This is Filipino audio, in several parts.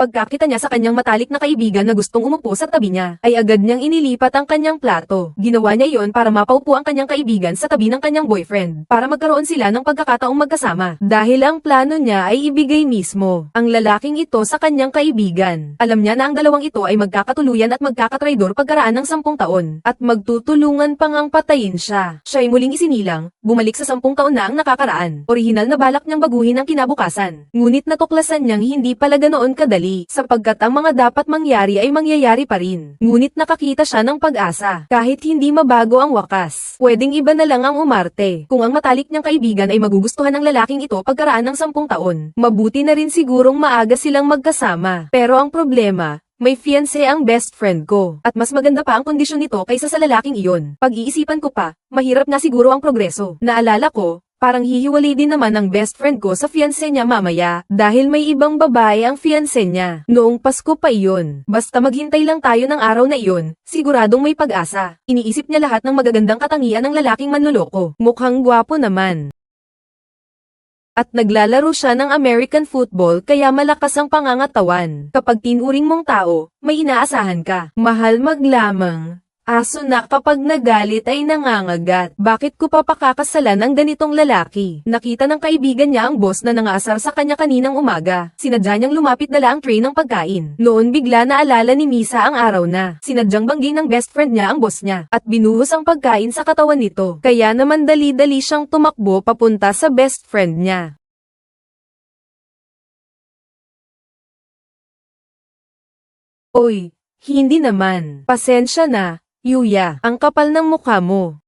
Pagkakita niya sa kanyang matalik na kaibigan na gustong umupo sa tabi niya, ay agad niyang inilipat ang kanyang plato. Ginawa niya iyon para mapaupo ang kanyang kaibigan sa tabi ng kanyang boyfriend, para magkaroon sila ng pagkakataong magkasama. Dahil ang plano niya ay ibigay mismo ang lalaking ito sa kanyang kaibigan. Alam niya na ang dalawang ito ay magkakatuluyan at magkakatraidor pagkaraan ng sampung taon, at magtutulungan pang ang patayin siya. Siya ay muling isinilang, bumalik sa sampung taon na ang nakakaraan. Orihinal na balak niyang baguhin ang kinabukasan. Ngunit natuklasan niyang hindi pala ganoon kadali, sapagkat ang mga dapat mangyari ay mangyayari pa rin. Ngunit nakakita siya ng pag-asa, kahit hindi mabago ang wakas. Pwedeng iba na lang ang umarte. Kung ang matalik niyang kaibigan ay magugustuhan ng lalaking ito pagkaraan ng sampung taon, mabuti na rin sigurong maaga silang magkasama. Pero ang problema, may fiancé ang best friend ko, at mas maganda pa ang kondisyon nito kaysa sa lalaking iyon. Pag-iisipan ko pa, mahirap na siguro ang progreso. Naalala ko, parang hihiwalay din naman ang best friend ko sa fiancé niya mamaya, dahil may ibang babae ang fiancé niya. Noong Pasko pa iyon, basta maghintay lang tayo ng araw na iyon, siguradong may pag-asa. Iniisip niya lahat ng magagandang katangian ng lalaking manloloko. Mukhang gwapo naman. At naglalaro siya ng American football kaya malakas ang pangangatawan. Kapag tinuring mong tao, may inaasahan ka. Mahal maglamang. Aso na kapag nagalit ay nangangagat. Bakit ko pa pakakasalan ang ganitong lalaki? Nakita ng kaibigan niya ang boss na nangaasar sa kanya kaninang umaga. Sinadya niyang lumapit dala ang tray ng pagkain. Noon bigla naalala ni Misa ang araw na. Sinadyang bangging ng best friend niya ang boss niya. At binuhos ang pagkain sa katawan nito. Kaya naman dali-dali siyang tumakbo papunta sa best friend niya. Oy, hindi naman. Pasensya na, Yuya. Ang kapal ng mukha mo.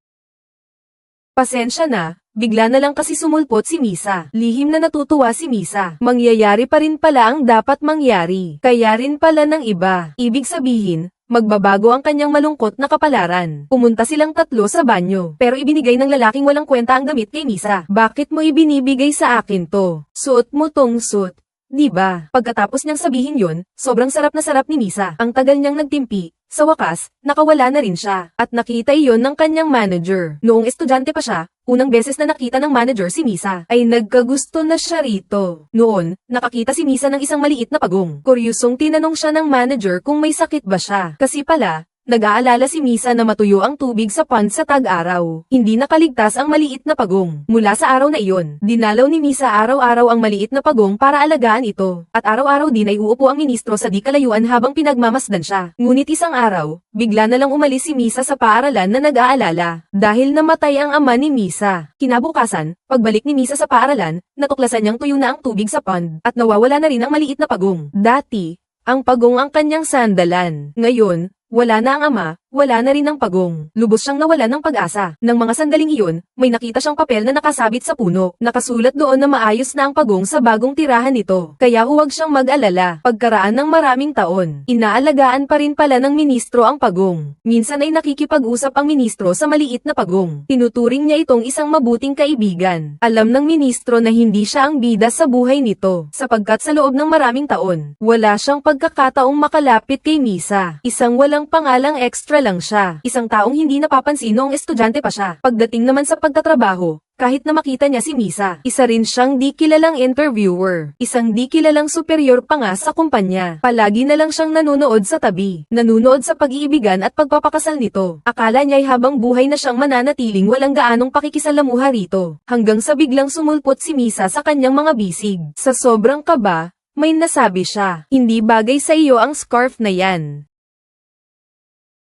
Pasensya na, bigla na lang kasi sumulpot si Misa. Lihim na natutuwa si Misa. Mangyayari pa rin pala ang dapat mangyari. Kaya rin pala ng iba. Ibig sabihin, magbabago ang kanyang malungkot na kapalaran. Pumunta silang tatlo sa banyo, pero ibinigay ng lalaking walang kwenta ang damit kay Misa. Bakit mo ibinibigay sa akin to? Suot mo tong suit. Di ba? Pagkatapos niyang sabihin yun, sobrang sarap na sarap ni Misa. Ang tagal niyang nagtimpi. Sa wakas, nakawala na rin siya. At nakita iyon ng kanyang manager. Noong estudyante pa siya, unang beses na nakita ng manager si Misa, ay nagkagusto na siya rito. Noon, nakakita si Misa ng isang maliit na pagong. Kuryusong tinanong siya ng manager kung may sakit ba siya. Kasi pala, Nag-aalala si Misa na matuyo ang tubig sa pond sa tag-araw. Hindi nakaligtas ang maliit na pagong. Mula sa araw na iyon, dinalaw ni Misa araw-araw ang maliit na pagong para alagaan ito. At araw-araw din ay uupo ang ministro sa di kalayuan habang pinagmamasdan siya. Ngunit isang araw, bigla na lang umalis si Misa sa paaralan na nag-aalala. Dahil namatay ang ama ni Misa. Kinabukasan, pagbalik ni Misa sa paaralan, natuklasan niyang tuyo na ang tubig sa pond. At nawawala na rin ang maliit na pagong. Dati, ang pagong ang kanyang sandalan. Ngayon, wala na ang ama, wala na rin ang pagong. Lubos siyang nawala ng pag-asa. Nang mga sandaling iyon, may nakita siyang papel na nakasabit sa puno. Nakasulat doon na maayos na ang pagong sa bagong tirahan nito. Kaya huwag siyang mag-alala. Pagkaraan ng maraming taon, inaalagaan pa rin pala ng ministro ang pagong. Minsan ay nakikipag-usap ang ministro sa maliit na pagong. Tinuturing niya itong isang mabuting kaibigan. Alam ng ministro na hindi siya ang bida sa buhay nito. Sapagkat sa loob ng maraming taon, wala siyang pagkakataong makalapit kay Misa. Isang walang pangalang extra lang siya. Isang taong hindi napapansin noong estudyante pa siya. Pagdating naman sa pagtatrabaho, kahit na makita niya si Misa, isa rin siyang di kilalang interviewer. Isang di kilalang superior pa nga sa kumpanya. Palagi na lang siyang nanonood sa tabi. Nanonood sa pag-iibigan at pagpapakasal nito. Akala niya'y habang buhay na siyang mananatiling walang gaanong pakikisalamuha rito. Hanggang sa biglang sumulpot si Misa sa kanyang mga bisig. Sa sobrang kaba, may nasabi siya, hindi bagay sa iyo ang scarf na yan.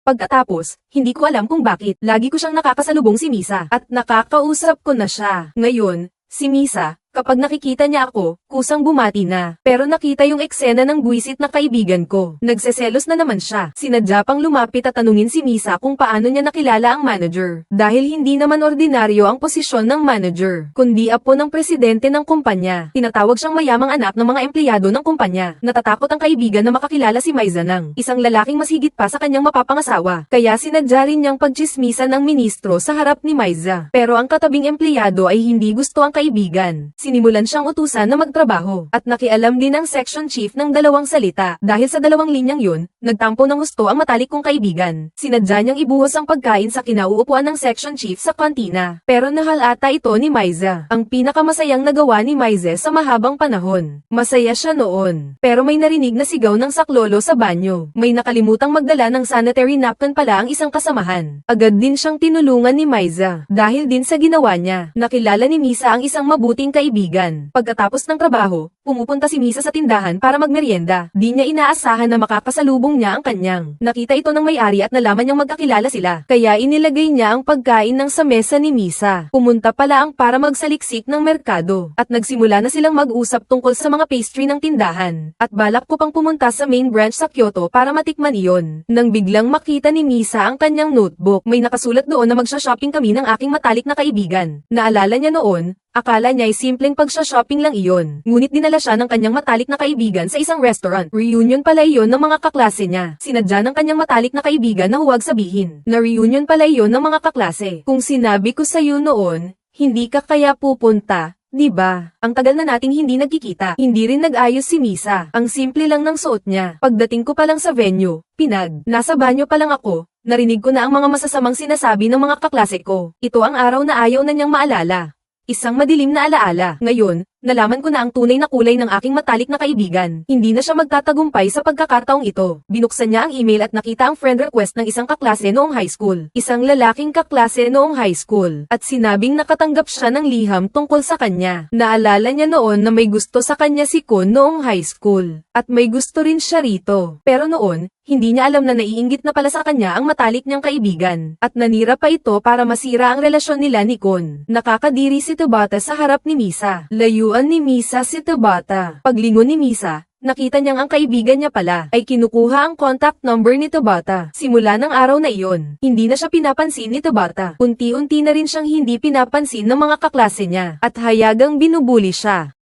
Pagkatapos, hindi ko alam kung bakit, lagi ko siyang nakakasalubong si Misa, at nakakausap ko na siya. Ngayon, si Misa, kapag nakikita niya ako, kusang bumati na. Pero nakita yung eksena ng buwisit na kaibigan ko. Nagseselos na naman siya. Sinadya pang lumapit at tanungin si Misa kung paano niya nakilala ang manager. Dahil hindi naman ordinaryo ang posisyon ng manager, kundi apo ng presidente ng kumpanya. Tinatawag siyang mayamang anak ng mga empleyado ng kumpanya. Natatakot ang kaibigan na makakilala si Maiza ng isang lalaking mas higit pa sa kanyang mapapangasawa. Kaya sinadya rin niyang pagchismisan ng ministro sa harap ni Maiza. Pero ang katabing empleyado ay hindi gusto ang kaibigan. Sinimulan siyang utusan na magtrabaho, at nakialam din ang section chief ng dalawang salita. Dahil sa dalawang linyang yun, nagtampo ng gusto ang matalik kong kaibigan. Sinadya niyang ibuhos ang pagkain sa kinauupuan ng section chief sa kantina. Pero nahalata ito ni Maiza. Ang pinakamasayang nagawa ni Maize sa mahabang panahon. Masaya siya noon. Pero may narinig na sigaw ng saklolo sa banyo. May nakalimutang magdala ng sanitary napkin pala ang isang kasamahan. Agad din siyang tinulungan ni Maiza. Dahil din sa ginawa niya, nakilala ni Misa ang isang mabuting kaibigan. Pagkatapos ng trabaho, pumupunta si Misa sa tindahan para magmerienda. Di niya inaasahan na makakasalubong niya ang kanyang. Nakita ito ng may-ari at nalaman niyang magkakilala sila. Kaya inilagay niya ang pagkain ng sa mesa ni Misa. Pumunta pala ang para magsaliksik ng merkado. At nagsimula na silang mag-usap tungkol sa mga pastry ng tindahan. At balak ko pang pumunta sa main branch sa Kyoto para matikman iyon. Nang biglang makita ni Misa ang kanyang notebook, may nakasulat doon na magsha-shopping kami ng aking matalik na kaibigan. Naalala niya noon, Akala niya simpleng pagsha-shopping lang iyon. Ngunit dinala siya ng kanyang matalik na kaibigan sa isang restaurant. Reunion pala iyon ng mga kaklase niya. Sinadya ng kanyang matalik na kaibigan na huwag sabihin. Na reunion pala iyon ng mga kaklase. Kung sinabi ko sa iyo noon, hindi ka kaya pupunta, Di ba? Ang tagal na nating hindi nagkikita. Hindi rin nag-ayos si Misa. Ang simple lang ng suot niya. Pagdating ko pa lang sa venue, pinag. Nasa banyo pa lang ako, narinig ko na ang mga masasamang sinasabi ng mga kaklase ko. Ito ang araw na ayaw na niyang maalala. Isang madilim na alaala. Ngayon, nalaman ko na ang tunay na kulay ng aking matalik na kaibigan. Hindi na siya magtatagumpay sa pagkakataong ito. Binuksan niya ang email at nakita ang friend request ng isang kaklase noong high school. Isang lalaking kaklase noong high school. At sinabing nakatanggap siya ng liham tungkol sa kanya. Naalala niya noon na may gusto sa kanya si Kun noong high school. At may gusto rin siya rito. Pero noon, hindi niya alam na naiinggit na pala sa kanya ang matalik niyang kaibigan. At nanira pa ito para masira ang relasyon nila ni Kun. Nakakadiri si Tabata sa harap ni Misa. Layuan ni Misa si Tabata. Paglingon ni Misa, Nakita niyang ang kaibigan niya pala ay kinukuha ang contact number ni Tabata. Simula ng araw na iyon, hindi na siya pinapansin ni Tabata. Unti-unti na rin siyang hindi pinapansin ng mga kaklase niya at hayagang binubuli siya.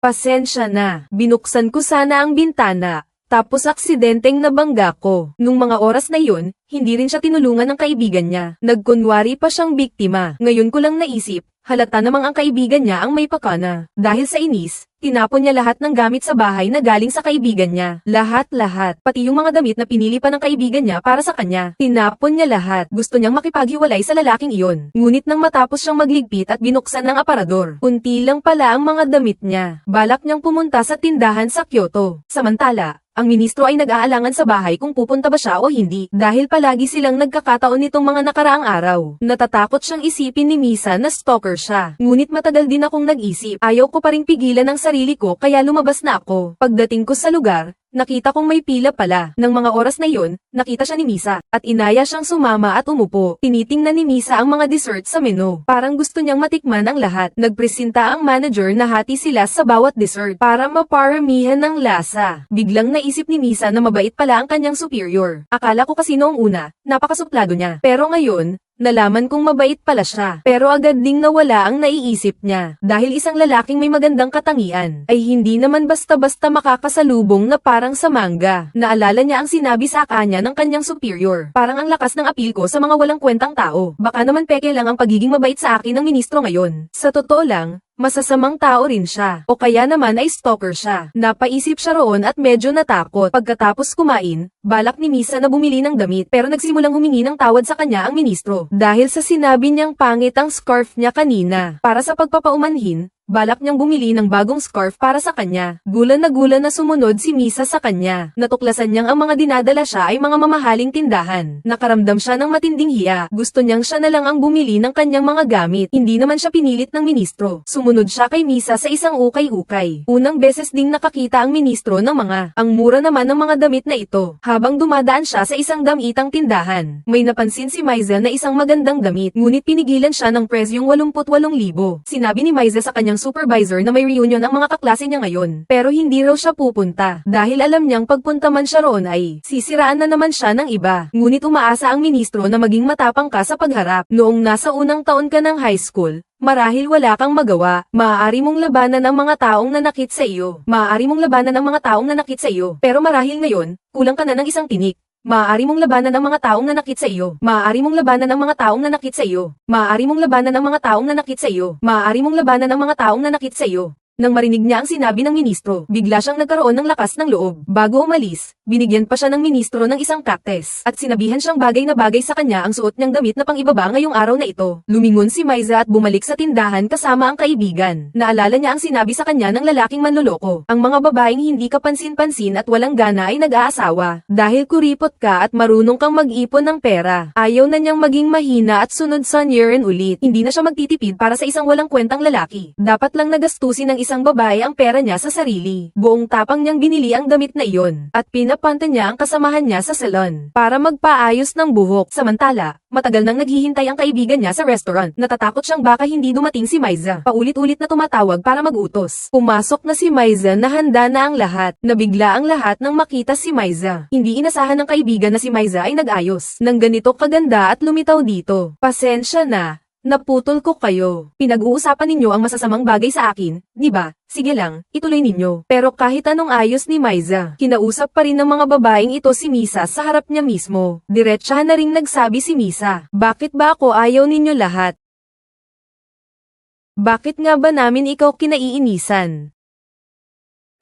Pasensya na, binuksan ko sana ang bintana, tapos aksidenteng nabangga ko. Nung mga oras na yun, hindi rin siya tinulungan ng kaibigan niya. Nagkunwari pa siyang biktima. Ngayon ko lang naisip, halata namang ang kaibigan niya ang may pakana. Dahil sa inis, tinapon niya lahat ng gamit sa bahay na galing sa kaibigan niya. Lahat-lahat, pati yung mga damit na pinili pa ng kaibigan niya para sa kanya. Tinapon niya lahat. Gusto niyang makipaghiwalay sa lalaking iyon. Ngunit nang matapos siyang magligpit at binuksan ng aparador, kunti lang pala ang mga damit niya. Balak niyang pumunta sa tindahan sa Kyoto. Samantala, ang ministro ay nag-aalangan sa bahay kung pupunta ba siya o hindi dahil palagi silang nagkakataon nitong mga nakaraang araw. Natatakot siyang isipin ni Misa na stalker siya. Ngunit matagal din akong nag-isip. Ayaw ko pa ring pigilan ang sarili ko kaya lumabas na ako. Pagdating ko sa lugar, Nakita kong may pila pala. Nang mga oras na yun, nakita siya ni Misa, at inaya siyang sumama at umupo. Tinitingnan ni Misa ang mga dessert sa menu. Parang gusto niyang matikman ang lahat. Nagpresenta ang manager na hati sila sa bawat dessert para maparamihan ng lasa. Biglang naisip ni Misa na mabait pala ang kanyang superior. Akala ko kasi noong una, napakasuplado niya. Pero ngayon, Nalaman kong mabait pala siya, pero agad ding nawala ang naiisip niya. Dahil isang lalaking may magandang katangian, ay hindi naman basta-basta makakasalubong na parang sa manga. Naalala niya ang sinabi sa kanya ng kanyang superior. Parang ang lakas ng apil ko sa mga walang kwentang tao. Baka naman peke lang ang pagiging mabait sa akin ng ministro ngayon. Sa totoo lang, Masasamang tao rin siya, o kaya naman ay stalker siya. Napaisip siya roon at medyo natakot. Pagkatapos kumain, balak ni Misa na bumili ng damit pero nagsimulang humingi ng tawad sa kanya ang ministro. Dahil sa sinabi niyang pangit ang scarf niya kanina. Para sa pagpapaumanhin, Balak niyang bumili ng bagong scarf para sa kanya. Gulan na gulan na sumunod si Misa sa kanya. Natuklasan niyang ang mga dinadala siya ay mga mamahaling tindahan. Nakaramdam siya ng matinding hiya. Gusto niyang siya na lang ang bumili ng kanyang mga gamit. Hindi naman siya pinilit ng ministro. Sumunod siya kay Misa sa isang ukay-ukay. Unang beses ding nakakita ang ministro ng mga ang mura naman ng mga damit na ito. Habang dumadaan siya sa isang damitang tindahan, may napansin si Maiza na isang magandang damit. Ngunit pinigilan siya ng presyong 88,000. Sinabi ni Maiza sa kanyang supervisor na may reunion ang mga kaklase niya ngayon. Pero hindi raw siya pupunta. Dahil alam niyang pagpunta man siya roon ay sisiraan na naman siya ng iba. Ngunit umaasa ang ministro na maging matapang ka sa pagharap. Noong nasa unang taon ka ng high school, Marahil wala kang magawa, maaari mong labanan ang mga taong nanakit sa iyo. Maaari mong labanan ang mga taong nanakit sa iyo. Pero marahil ngayon, kulang ka na ng isang tinik. Maaari mong labanan ang mga taong nanakit sa iyo. Maaari mong labanan ang mga taong nanakit sa iyo. Maaari mong labanan ang mga taong nanakit sa iyo. Maaari mong labanan ang mga taong nanakit sa iyo. Nang marinig niya ang sinabi ng ministro, bigla siyang nagkaroon ng lakas ng loob. Bago umalis, binigyan pa siya ng ministro ng isang cactus. At sinabihan siyang bagay na bagay sa kanya ang suot niyang damit na pangibaba ngayong araw na ito. Lumingon si Maiza at bumalik sa tindahan kasama ang kaibigan. Naalala niya ang sinabi sa kanya ng lalaking manloloko. Ang mga babaeng hindi kapansin-pansin at walang gana ay nag-aasawa. Dahil kuripot ka at marunong kang mag-ipon ng pera. Ayaw na niyang maging mahina at sunod sa Niren ulit. Hindi na siya magtitipid para sa isang walang kwentang lalaki. Dapat lang nagastusin ng isang babae ang pera niya sa sarili. Buong tapang niyang binili ang damit na iyon. At pinapanta niya ang kasamahan niya sa salon. Para magpaayos ng buhok. Samantala, matagal nang naghihintay ang kaibigan niya sa restaurant. Natatakot siyang baka hindi dumating si Maiza. Paulit-ulit na tumatawag para mag-utos. Pumasok na si Maiza na handa na ang lahat. Nabigla ang lahat nang makita si Maiza. Hindi inasahan ng kaibigan na si Maiza ay nag-ayos. Nang ganito kaganda at lumitaw dito. Pasensya na. Naputol ko kayo. Pinag-uusapan ninyo ang masasamang bagay sa akin, di ba? Sige lang, ituloy ninyo. Pero kahit anong ayos ni Maiza, kinausap pa rin ng mga babaeng ito si Misa sa harap niya mismo. Diretsahan na ring nagsabi si Misa, bakit ba ako ayaw ninyo lahat? Bakit nga ba namin ikaw kinaiinisan?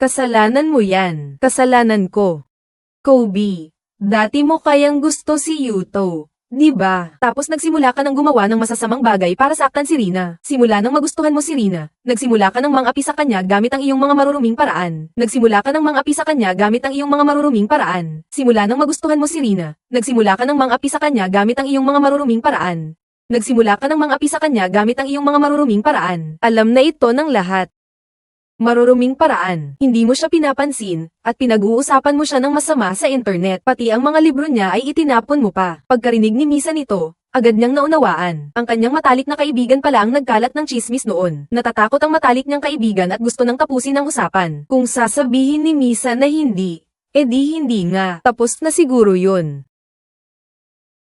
Kasalanan mo yan. Kasalanan ko. Kobe, dati mo kayang gusto si Yuto. Di ba? Tapos nagsimula ka ng gumawa ng masasamang bagay para saktan si Rina. Simula nang magustuhan mo si Rina, nagsimula ka ng mang-api sa kanya gamit ang iyong mga maruruming paraan. Nagsimula ka ng mang-api sa kanya gamit ang iyong mga maruruming paraan. Simula nang magustuhan mo si Rina, nagsimula ka ng mang-api sa kanya gamit ang iyong mga maruruming paraan. Nagsimula ka ng mang-api sa kanya gamit ang iyong mga maruruming paraan. Alam na ito ng lahat. Maruruming paraan, hindi mo siya pinapansin, at pinag-uusapan mo siya ng masama sa internet. Pati ang mga libro niya ay itinapon mo pa. Pagkarinig ni Misa nito, agad niyang naunawaan. Ang kanyang matalik na kaibigan pala ang nagkalat ng chismis noon. Natatakot ang matalik niyang kaibigan at gusto nang tapusin ang usapan. Kung sasabihin ni Misa na hindi, edi hindi nga. Tapos na siguro yun.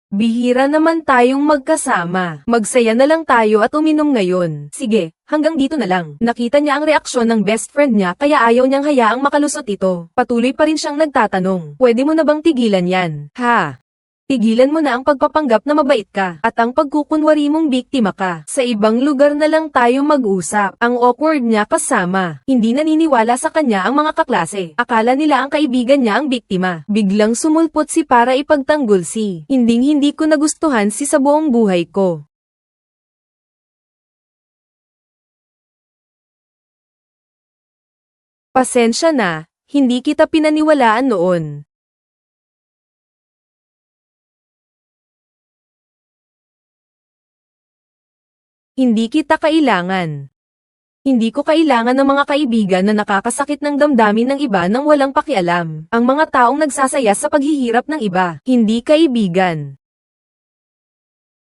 Bihira naman tayong magkasama. Magsaya na lang tayo at uminom ngayon. Sige, hanggang dito na lang. Nakita niya ang reaksyon ng best friend niya kaya ayaw niyang hayaang makalusot ito. Patuloy pa rin siyang nagtatanong. Pwede mo na bang tigilan yan? Ha? Tigilan mo na ang pagpapanggap na mabait ka at ang pagkukunwari mong biktima ka. Sa ibang lugar na lang tayo mag-usap. Ang awkward niya kasama. Hindi naniniwala sa kanya ang mga kaklase. Akala nila ang kaibigan niya ang biktima. Biglang sumulpot si para ipagtanggol si. Hinding hindi ko nagustuhan si sa buong buhay ko. Pasensya na, hindi kita pinaniwalaan noon. Hindi kita kailangan. Hindi ko kailangan ng mga kaibigan na nakakasakit ng damdamin ng iba nang walang pakialam. Ang mga taong nagsasaya sa paghihirap ng iba, hindi kaibigan.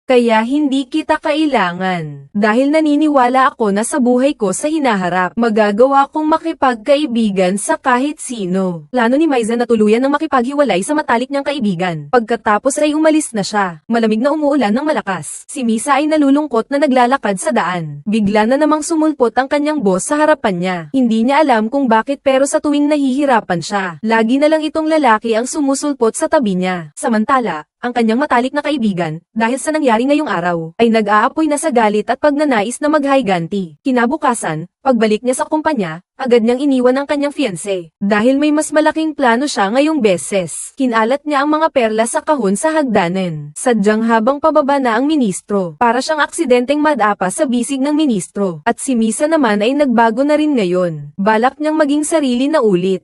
Kaya hindi kita kailangan. Dahil naniniwala ako na sa buhay ko sa hinaharap, magagawa kong makipagkaibigan sa kahit sino. Plano ni Maiza na tuluyan ng makipaghiwalay sa matalik niyang kaibigan. Pagkatapos ay umalis na siya. Malamig na umuulan ng malakas. Si Misa ay nalulungkot na naglalakad sa daan. Bigla na namang sumulpot ang kanyang boss sa harapan niya. Hindi niya alam kung bakit pero sa tuwing nahihirapan siya, lagi na lang itong lalaki ang sumusulpot sa tabi niya. Samantala, ang kanyang matalik na kaibigan, dahil sa nangyari ngayong araw, ay nag-aapoy na sa galit at pagnanais na maghiganti. Kinabukasan, pagbalik niya sa kumpanya, agad niyang iniwan ang kanyang fiancé. Dahil may mas malaking plano siya ngayong beses, kinalat niya ang mga perla sa kahon sa hagdanan. Sadyang habang pababa na ang ministro, para siyang aksidenteng madapa sa bisig ng ministro. At si Misa naman ay nagbago na rin ngayon. Balak niyang maging sarili na ulit.